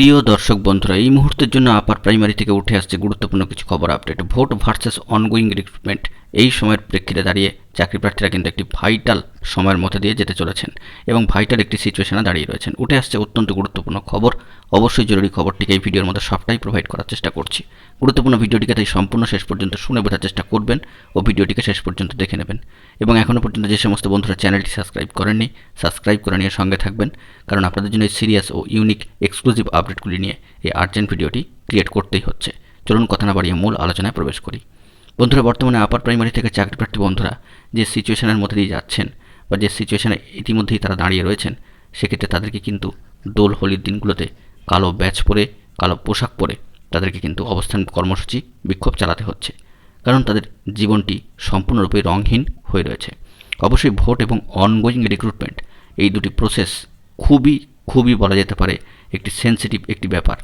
প্রিয় দর্শক বন্ধুরা, এই মুহূর্তের জন্য আপার প্রাইমারি থেকে উঠে আসছে গুরুত্বপূর্ণ কিছু খবর update vote versus ongoing recruitment এই সময়ের প্রেক্ষিতে দাঁড়িয়ে চাকরি প্রার্থীরা কিন্তু একটি ভাইটাল সময়ের মধ্যে দিয়ে যেতে চলেছেন এবং ভাইটাল একটি সিচুয়েশনে দাঁড়িয়ে রয়েছেন। উঠে আসছে অত্যন্ত গুরুত্বপূর্ণ খবর। অবশ্যই জরুরি খবরটিকে এই ভিডিওর মধ্যে সবটাই প্রোভাইড করার চেষ্টা করছি। গুরুত্বপূর্ণ ভিডিওটিকে তাই সম্পূর্ণ শেষ পর্যন্ত শুনে বোঝার চেষ্টা করবেন ও ভিডিওটিকে শেষ পর্যন্ত দেখে নেবেন। এবং এখনও পর্যন্ত যে সমস্ত বন্ধুরা চ্যানেলটি সাবস্ক্রাইব করেননি সাবস্ক্রাইব করে নিয়ে সঙ্গে থাকবেন। কারণ আপনাদের জন্য সিরিয়াস ও ইউনিক এক্সক্লুসিভ আপডেটগুলি নিয়ে এই আর্জেন্ট ভিডিওটি ক্রিয়েট করতেই হচ্ছে। চলুন কথা না বাড়িয়ে মূল আলোচনায় প্রবেশ করি। বন্ধুরা, বর্তমানে আপার প্রাইমারি থেকে চাকরি প্রার্থী বন্ধুরা যে সিচুয়েশনের মধ্যে দিয়ে যাচ্ছেন বা যে সিচুয়েশনে ইতিমধ্যেই তারা দাঁড়িয়ে রয়েছেন, সেক্ষেত্রে তাদেরকে কিন্তু দোল, হোলির দিনগুলোতে কালো ব্যাচ পরে, কালো পোশাক পরে তাদেরকে কিন্তু অবস্থান কর্মসূচি বিক্ষোভ চালাতে হচ্ছে। কারণ তাদের জীবনটি সম্পূর্ণরূপে রঙহীন হয়ে রয়েছে। অবশ্যই ভোট এবং অনগোয়িং রিক্রুটমেন্ট এই দুটি প্রসেস খুবই খুবই বলা যেতে পারে একটি সেন্সিটিভ একটি ব্যাপার।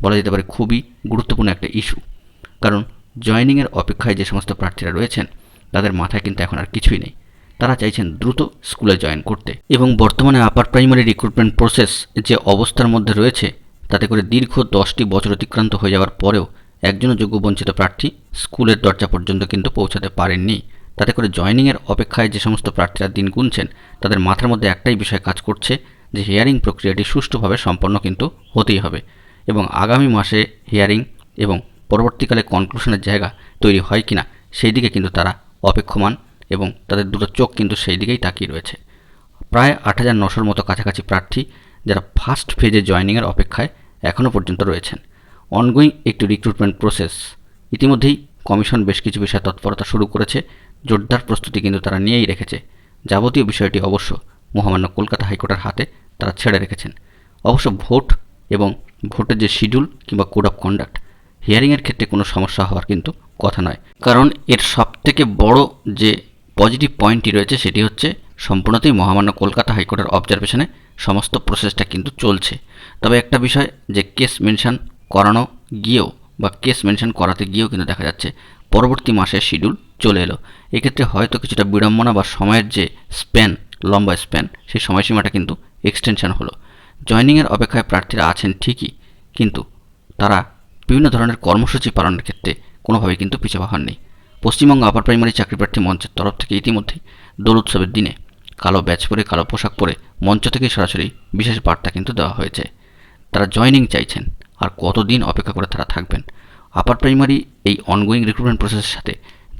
বলা যেতে পারে খুবই গুরুত্বপূর্ণ একটা ইস্যু কারণ জয়নিংয়ের অপেক্ষায় যে সমস্ত প্রার্থীরা রয়েছেন, তাদের মাথায় কিন্তু এখন আর কিছুই নেই। তারা চাইছেন দ্রুত স্কুলে জয়েন করতে। এবং বর্তমানে আপার প্রাইমারি রিক্রুটমেন্ট প্রসেস যে অবস্থার মধ্যে রয়েছে, তাতে করে দীর্ঘ দশটি বছর অতিক্রান্ত হয়ে যাওয়ার পরেও একজনও যোগ্য বঞ্চিত প্রার্থী স্কুলের দরজা পর্যন্ত কিন্তু পৌঁছাতে পারেননি। তাতে করে জয়নিংয়ের অপেক্ষায় যে সমস্ত প্রার্থীরা দিন গুনছেন, তাদের মাথার মধ্যে একটাই বিষয় কাজ করছে যে হিয়ারিং প্রক্রিয়াটি সুষ্ঠুভাবে সম্পন্ন কিন্তু হতেই হবে। এবং আগামী মাসে হিয়ারিং এবং পরবর্তীকালে কনক্লুশনের জায়গা তৈরি হয় কিনা সেই দিকে কিন্তু তারা অপেক্ষমান এবং তাদের দুটো চোখ কিন্তু সেই দিকেই তাকিয়ে রয়েছে। প্রায় আট হাজার নশোর মতো কাছাকাছি প্রার্থী যারা ফার্স্ট ফেজে জয়নিংয়ের অপেক্ষায় এখনও পর্যন্ত রয়েছেন। অনগোয়িং একটি রিক্রুটমেন্ট প্রসেস ইতিমধ্যেই কমিশন বেশ কিছু বিষয়ে তৎপরতা শুরু করেছে। জোরদার প্রস্তুতি কিন্তু তারা নিয়েই রেখেছে। যাবতীয় বিষয়টি অবশ্য মহামান্য কলকাতা হাইকোর্টের হাতে তারা ছেড়ে রেখেছেন। অবশ্য ভোট এবং ভোটের যে শিডিউল কিংবা কোড অফ কন্ডাক্ট হিয়ারিংয়ের ক্ষেত্রে কোনো সমস্যা হওয়ার কিন্তু কথা নয়। কারণ এর সবথেকে বড় যে পজিটিভ পয়েন্টটি রয়েছে সেটি হচ্ছে সম্পূর্ণতই মহামান্য কলকাতা হাইকোর্টের অবজারভেশনে সমস্ত প্রসেসটা কিন্তু চলছে। তবে একটা বিষয়, যে কেস মেনশন করানো গিয়েও বা কেস মেনশন করাতে গিয়েও কিন্তু দেখা যাচ্ছে পরবর্তী মাসের শিডিউল চলে এলো। এক্ষেত্রে হয়তো কিছুটা বিড়ম্বনা বা সময়ের যে স্প্যান লম্বা স্প্যান সেই সময়সীমাটা কিন্তু এক্সটেনশন হলো। জয়নিংয়ের অপেক্ষায় প্রার্থীরা আছেন ঠিকই, কিন্তু তারা বিভিন্ন ধরনের কর্মসূচি পালনের ক্ষেত্রে কোনোভাবেই কিন্তু পিছাপা হননি। পশ্চিমবঙ্গ আপার প্রাইমারি চাকরি প্রার্থী মঞ্চের তরফ থেকে ইতিমধ্যেই দোল উৎসবের দিনে কালো ব্যাচ পরে, কালো পোশাক পরে মঞ্চ থেকে সরাসরি বিশেষ বার্তা কিন্তু দেওয়া হয়েছে। তারা জয়নিং চাইছেন, আর কতদিন অপেক্ষা করে তারা থাকবেন? আপার প্রাইমারি এই অনগোয়িং রিক্রুটমেন্ট প্রসেসের সাথে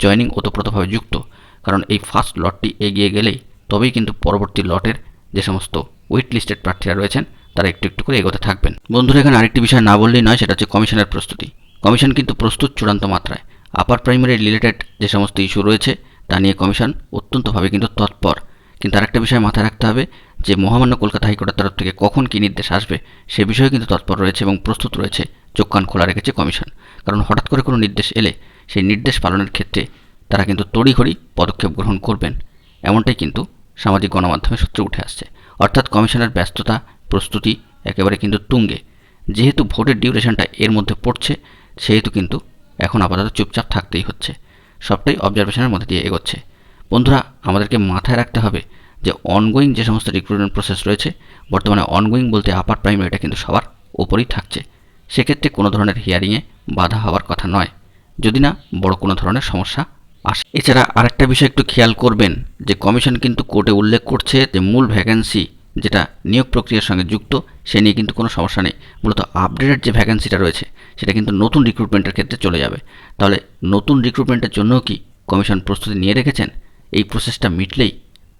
জয়নিং ওতপ্রোতভাবে যুক্ত, কারণ এই ফার্স্ট লটটি এগিয়ে গেলেই তবেই কিন্তু পরবর্তী লটের যে সমস্ত ওয়েট লিস্টেড প্রার্থীরা রয়েছেন তারা একটু একটু করে এগোতে থাকবেন। বন্ধুরা, এখানে আরেকটি বিষয় না বললেই নয়, সেটা হচ্ছে কমিশনের প্রস্তুতি। কমিশন কিন্তু প্রস্তুত চূড়ান্ত মাত্রায়। আপার প্রাইমারি রিলেটেড যে সমস্ত ইস্যু রয়েছে, তা নিয়ে কমিশন অত্যন্তভাবে কিন্তু তৎপর। কিন্তু আরেকটা বিষয় মাথায় রাখতে হবে যে, মহামান্য কলকাতা হাইকোর্টের তরফ থেকে কখন কী নির্দেশ আসবে, সে বিষয়ে কিন্তু তৎপর রয়েছে এবং প্রস্তুত রয়েছে, চোখ কান খোলা রেখেছে কমিশন। কারণ হঠাৎ করে কোনো নির্দেশ এলে, সেই নির্দেশ পালনের ক্ষেত্রে তারা কিন্তু তড়িঘড়ি পদক্ষেপ গ্রহণ করবেন। এমনটাই কিন্তু সামাজিক গণমাধ্যমে সূত্রে উঠে আসছে। অর্থাৎ কমিশনের ব্যস্ততা প্রস্তুতি একেবারে কিন্তু তুঙ্গে। যেহেতু ভোটের ডিউরেশনটা এর মধ্যে পড়ছে, সেহেতু কিন্তু এখন আপাতত চুপচাপ থাকতেই হচ্ছে। সবটাই অবজারভেশনের মধ্যে দিয়ে এগোচ্ছে। বন্ধুরা, আমাদেরকে মাথায় রাখতে হবে যে অনগোয়িং যে সমস্ত রিক্রুটমেন্ট প্রসেস রয়েছে, বর্তমানে অনগোয়িং বলতে আপার প্রাইমারিটা কিন্তু সবার ওপরেই থাকছে। সেক্ষেত্রে কোনো ধরনের হিয়ারিংয়ে বাধা হওয়ার কথা নয়। যদি না, বড় কোনো ধরনের সমস্যা আসে। এছাড়া আরেকটা বিষয় একটু খেয়াল করবেন, যে কমিশন কিন্তু কোর্টে উল্লেখ করছে যে মূল ভ্যাকেন্সি যেটা নিয়োগ প্রক্রিয়ার সঙ্গে যুক্ত, সে নিয়ে কিন্তু কোনো সমস্যা নেই। মূলত আপডেটেড যে ভ্যাকেন্সিটা রয়েছে, সেটা কিন্তু নতুন রিক্রুটমেন্টের ক্ষেত্রে চলে যাবে। তাহলে নতুন রিক্রুটমেন্টের জন্যও কি কমিশন প্রস্তুতি নিয়ে রেখেছেন? এই প্রসেসটা মিটলেই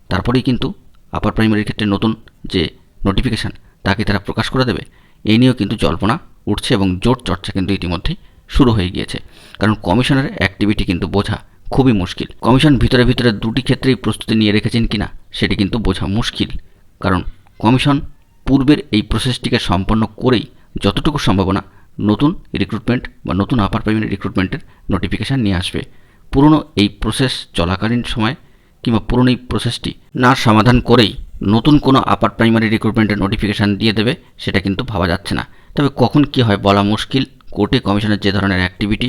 তারপরেই কিন্তু আপার প্রাইমারির ক্ষেত্রে নতুন যে নোটিফিকেশান তাকে তারা প্রকাশ করে দেবে। এই নিয়েও কিন্তু জল্পনা উঠছে এবং জোর চর্চা কিন্তু ইতিমধ্যেই শুরু হয়ে গিয়েছে। কারণ কমিশনের অ্যাক্টিভিটি কিন্তু বোঝা খুবই মুশকিল। কমিশন ভিতরে ভিতরে দুটি ক্ষেত্রেই প্রস্তুতি নিয়ে রেখেছেন কিনা, সেটি কিন্তু বোঝা মুশকিল। কারণ কমিশন পূর্বের এই প্রসেসটিকে সম্পন্ন করেই যতটুকু সম্ভাবনা নতুন রিক্রুটমেন্ট বা নতুন আপার প্রাইমারি রিক্রুটমেন্টের নোটিফিকেশান নিয়ে আসবে। পুরনো এই প্রসেস চলাকালীন সময় কিংবা পুরনো এই প্রসেসটি না সমাধান করেই নতুন কোনো আপার প্রাইমারি রিক্রুটমেন্টের নোটিফিকেশান দিয়ে দেবে, সেটা কিন্তু ভাবা যাচ্ছে না। তবে কখন কি হয় বলা মুশকিল। কোর্টে কমিশনের যে ধরনের অ্যাক্টিভিটি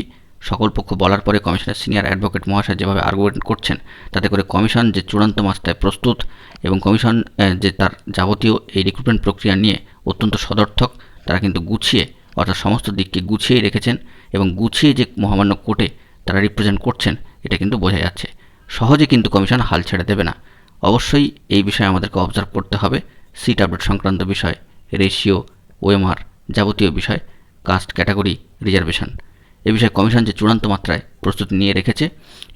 সকল পক্ষ বলার পরে কমিশনের সিনিয়র অ্যাডভোকেট মহাশয় যেভাবে আর্গুমেন্ট করছেন, তাতে করে কমিশন যে চূড়ান্ত মাত্রায় প্রস্তুত এবং কমিশন যে তার যাবতীয় এই রিক্রুটমেন্ট প্রক্রিয়া নিয়ে অত্যন্ত সদর্থক, তারা কিন্তু গুছিয়ে, অর্থাৎ সমস্ত দিককে গুছিয়েই রেখেছেন এবং গুছিয়ে যে মহামান্য কোর্টে তারা রিপ্রেজেন্ট করছেন, এটা কিন্তু বোঝা যাচ্ছে। সহজে কিন্তু কমিশন হাল ছেড়ে দেবে না। অবশ্যই এই বিষয়ে আমাদেরকে অবজার্ভ করতে হবে। সিট আপডেট সংক্রান্ত বিষয় রেশিও ওএমআর যাবতীয় বিষয় কাস্ট ক্যাটাগরি রিজার্ভেশন এ বিষয়ে কমিশন যে চূড়ান্ত মাত্রায় প্রস্তুতি নিয়ে রেখেছে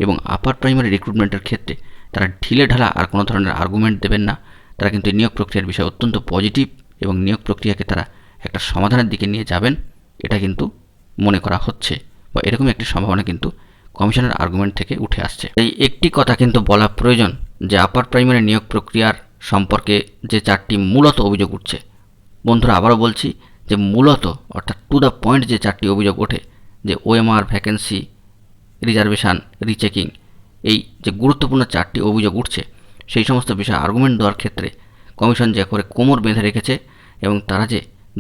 এবং আপার প্রাইমারি রিক্রুটমেন্টের ক্ষেত্রে তারা ঢিলে ঢালা আর কোনো ধরনের আর্গুমেন্ট দেবেন না, তারা কিন্তু নিয়োগ প্রক্রিয়ার বিষয়ে অত্যন্ত পজিটিভ এবং নিয়োগ প্রক্রিয়াকে তারা একটা সমাধানের দিকে নিয়ে যাবেন, এটা কিন্তু মনে করা হচ্ছে বা এরকম একটি সম্ভাবনা কিন্তু কমিশনের আর্গুমেন্ট থেকে উঠে আসছে। এই একটি কথা কিন্তু বলা প্রয়োজন যে আপার প্রাইমারি নিয়োগ প্রক্রিয়ার সম্পর্কে যে চারটি মূলত অভিযোগ উঠছে। বন্ধুরা, আবারও বলছি যে মূলত অর্থাৎ টু দ্য পয়েন্ট যে চারটি অভিযোগ ওঠে যে ওএমআর ভ্যাকেন্সি রিজার্ভেশন রিচেকিং এই যে গুরুত্বপূর্ণ চারটি অভিযোগ উঠছে, সেই সমস্ত বিষয়ে আর্গুমেন্ট দেওয়ার ক্ষেত্রে কমিশন যে করে কোমর বেঁধে রেখেছে এবং তারা যে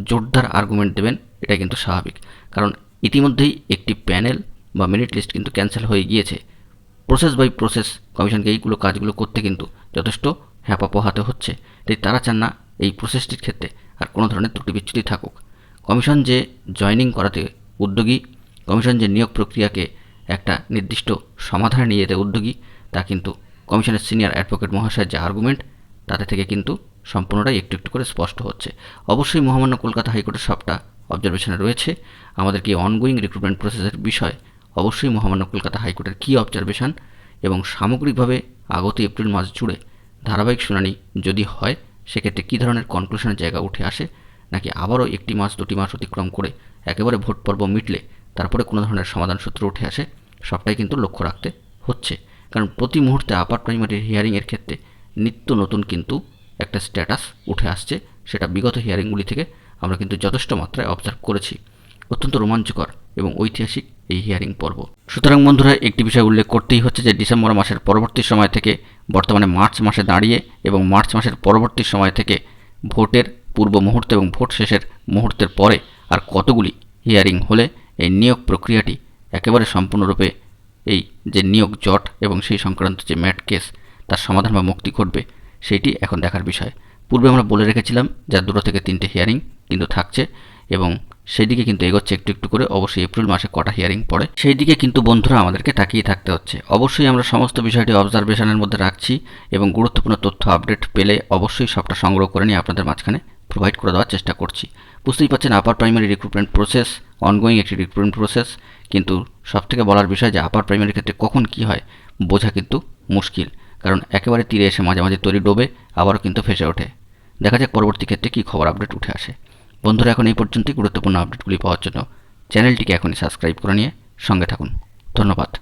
জোরদার আর্গুমেন্ট দেবেন এটা কিন্তু স্বাভাবিক। কারণ ইতিমধ্যেই একটি প্যানেল বা মেরিট লিস্ট কিন্তু ক্যান্সেল হয়ে গিয়েছে। প্রসেস বাই প্রসেস কমিশনকে এইগুলো কাজগুলো করতে কিন্তু যথেষ্ট হ্যাপা পোহাতে হচ্ছে। তাই তারা চান না এই প্রসেসটির ক্ষেত্রে আর কোনো ধরনের ত্রুটি বিচ্যুতি থাকুক। কমিশন যে জয়নিং করাতে উদ্যোগী কমিশন যে নিয়োগ প্রক্রিয়াকে একটা নির্দিষ্ট সমাধানে নিয়ে যেতে উদ্যোগী, তা কিন্তু কমিশনের সিনিয়র অ্যাডভোকেট মহাশয়ের যে আর্গুমেন্ট, তাতে থেকে কিন্তু সম্পূর্ণটাই একটু একটু করে স্পষ্ট হচ্ছে। অবশ্যই মহামান্য কলকাতা হাইকোর্টের সবটা অবজারভেশনে রয়েছে। আমাদেরকে অনগোয়িং রিক্রুটমেন্ট প্রসেসের বিষয়, অবশ্যই মহামান্য কলকাতা হাইকোর্টের কী অবজারভেশন এবং সামগ্রিকভাবে আগত এপ্রিল মাস জুড়ে ধারাবাহিক শুনানি যদি হয়, সেক্ষেত্রে কী ধরনের কনক্লুশনের জায়গা উঠে আসে, নাকি আবারও একটি মাস, দুটি মাস অতিক্রম করে একেবারে ভোট পর্ব মিটলে তারপরে কোনো ধরনের সমাধান সূত্র উঠে আসে, সবটাই কিন্তু লক্ষ্য রাখতে হচ্ছে। কারণ প্রতি মুহূর্তে আপার প্রাইমারি হিয়ারিংয়ের ক্ষেত্রে নিত্য নতুন কিন্তু একটা স্ট্যাটাস উঠে আসছে, সেটা বিগত হিয়ারিংগুলি থেকে আমরা কিন্তু যথেষ্ট মাত্রায় অবজার্ভ করেছি। অত্যন্ত রোমাঞ্চকর এবং ঐতিহাসিক এই হিয়ারিং পর্ব। সুতরাং বন্ধুরা, একটি বিষয় উল্লেখ করতেই হচ্ছে যে ডিসেম্বর মাসের পরবর্তী সময় থেকে, বর্তমানে মার্চ মাসে দাঁড়িয়ে এবং মার্চ মাসের পরবর্তী সময় থেকে ভোটের পূর্ব মুহূর্তে এবং ভোট শেষের মুহূর্তের পরে আর কতগুলি হিয়ারিং হলে এই নিয়োগ প্রক্রিয়াটি একেবারে সম্পূর্ণরূপে এই যে নিয়োগ জট এবং সেই সংক্রান্ত যে ম্যাট কেস, তার সমাধান বা মুক্তি ঘটবে সেইটি এখন দেখার বিষয়। পূর্বে আমরা বলে রেখেছিলাম যা দুটো থেকে তিনটে হিয়ারিং কিন্তু থাকছে এবং সেই দিকে কিন্তু এগোচ্ছে একটু একটু করে, অবশ্যই এপ্রিল মাসে কটা হিয়ারিং পড়ে। সেই দিকে কিন্তু বন্ধুরা আমাদেরকে তাকিয়ে থাকতে হচ্ছে। অবশ্যই আমরা সমস্ত বিষয়টি অবজারভেশনের মধ্যে রাখছি এবং গুরুত্বপূর্ণ তথ্য আপডেট পেলে অবশ্যই সবটা সংগ্রহ করে নিয়ে আপনাদের মাঝখানে প্রোভাইড করে দেওয়ার চেষ্টা করছি। বুঝতেই পারছেন upper primary recruitment process ongoing একটি রিক্রুটমেন্ট প্রসেস কিন্তু সবথেকে বলার বিষয় যে আপার প্রাইমারি ক্ষেত্রে কখন কি হয়, বোঝা কিন্তু মুশকিল। কারণ একেবারে তীরে এসে মাঝে মাঝে তৈরি ডোবে আবারও কিন্তু ফেসে ওঠে। দেখা যাক পরবর্তী ক্ষেত্রে কী খবর আপডেট উঠে আসে। বন্ধুরা, এখন এই পর্যন্তই। গুরুত্বপূর্ণ আপডেটগুলি পাওয়ার জন্য চ্যানেলটিকে এখনই সাবস্ক্রাইব করে নিয়ে সঙ্গে থাকুন। ধন্যবাদ।